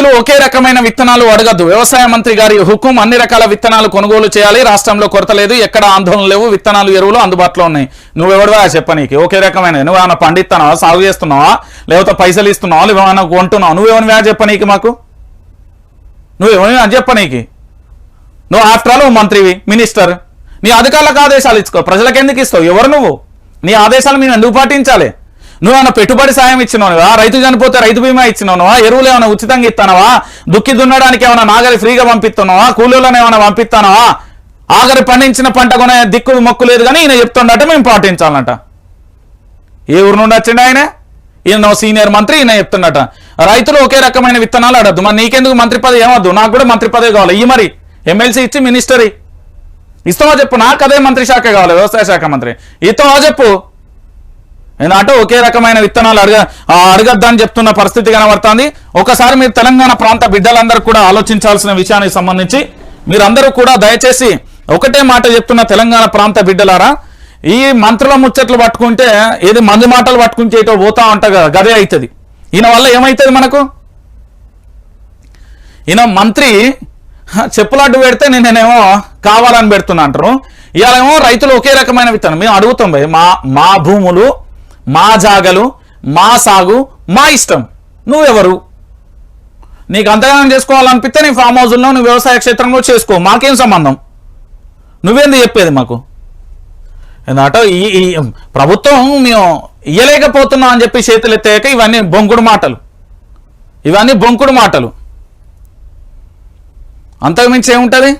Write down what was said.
రైతులు ఒకే రకమైన విత్తనాలు అడగద్దు. వ్యవసాయ మంత్రి గారి హుకుం అన్ని రకాల విత్తనాలు కొనుగోలు చేయాలి. రాష్ట్రంలో కొరత లేదు. ఎక్కడ ఆందోళన లేవు. విత్తనాలు ఎరువులు అందుబాటులో ఉన్నాయి. నువ్వెవడవా చెప్పనీకి ఒకే రకమైన నువ్వు ఏమైనా పండిస్తున్నావా సాగు చేస్తున్నావా? లేకపోతే పైసలు ఇస్తున్నావా? లేవు ఏమైనా కొంటున్నావు? చెప్ప చెప్పనీకి మాకు? నువ్వేమని చెప్పనీకి నువ్వు ఆఫ్టర్ ఆల్ మంత్రివి మినిస్టర్. నీ అధికారులకు ఆదేశాలు ఇచ్చుకో. ప్రజలకు ఎందుకు ఇస్తావు? ఎవరు నువ్వు? నీ ఆదేశాలు మేము ఎందుకు పాటించాలి? నువ్వు ఏమైనా పెట్టుబడి సాయం ఇచ్చినవా రైతు చనిపోతే రైతు బీమా ఇచ్చినవా ఎరువులు ఏమైనా ఉచితంగా ఇస్తానవా దుక్కి దున్నడానికి ఏమైనా నాగలి ఫ్రీగా పంపిస్తున్నావా కూలీలను ఏమైనా పంపిస్తానవా ఆగరి పండించిన పంట కొనే దిక్కు మొక్కు లేదు కానీ ఈయన చెప్తుండట మేము పాటించాలంట. ఏ ఊరు నుండి వచ్చిండు ఆయన? ఈయన సీనియర్ మంత్రి ఈయన చెప్తున్నట రైతులు ఒకే రకమైన విత్తనాలు అడద్దు మరి నీకెందుకు మంత్రి పదవి ఏమద్దు? నాకు కూడా మంత్రి పదవి కావాలి. ఈ మరి. ఎమ్మెల్సీ ఇచ్చి మినిస్టరీ. ఇస్తావా చెప్పు? నాకు అదే మంత్రి శాఖ కావాలి వ్యవసాయ శాఖ మంత్రి. ఇస్తావా చెప్పు? ఏంటంటే ఒకే రకమైన విత్తనాలు అడగ అడగద్దని చెప్తున్న పరిస్థితి కనబడుతుంది. ఒకసారి మీరు తెలంగాణ ప్రాంత బిడ్డలందరూ కూడా ఆలోచించాల్సిన విషయానికి సంబంధించి మీరందరూ కూడా దయచేసి ఒకటే మాట చెప్తున్న తెలంగాణ ప్రాంత బిడ్డలారా ఈ మంత్రుల ముచ్చట్లు పట్టుకుంటే ఏది మంది మాటలు పట్టుకుంటే ఏటో పోతా ఉంటా గదే అవుతుంది ఈయన వల్ల ఏమవుతుంది మనకు? ఈయన మంత్రి చెప్పులాడ్డు చెప్పులడ్డు పెడితే నేనేమో కావాలని పెడుతున్నా అంటారు. ఇవాళేమో రైతులు ఒకే రకమైన విత్తనం. మేము అడుగుతాం భయ్ మా మా భూములు మా జాగలు మా సాగు మా ఇష్టం. నువ్వెవరు? నీకు అంతగానం చేసుకోవాలనిపిస్తే నీ ఫామ్ హౌస్లో నువ్వు వ్యవసాయ క్షేత్రంలో చేసుకో. మాకేం సంబంధం? నువ్వేంది చెప్పేది మాకు? ఎందుకంటే ఈ ప్రభుత్వం మేము ఇయ్యలేకపోతున్నాం అని చెప్పి చేతులు ఎత్తాక ఇవన్నీ బొంకుడు మాటలు. ఇవన్నీ బొంకుడు మాటలు. అంతకు మించి ఏముంటుంది?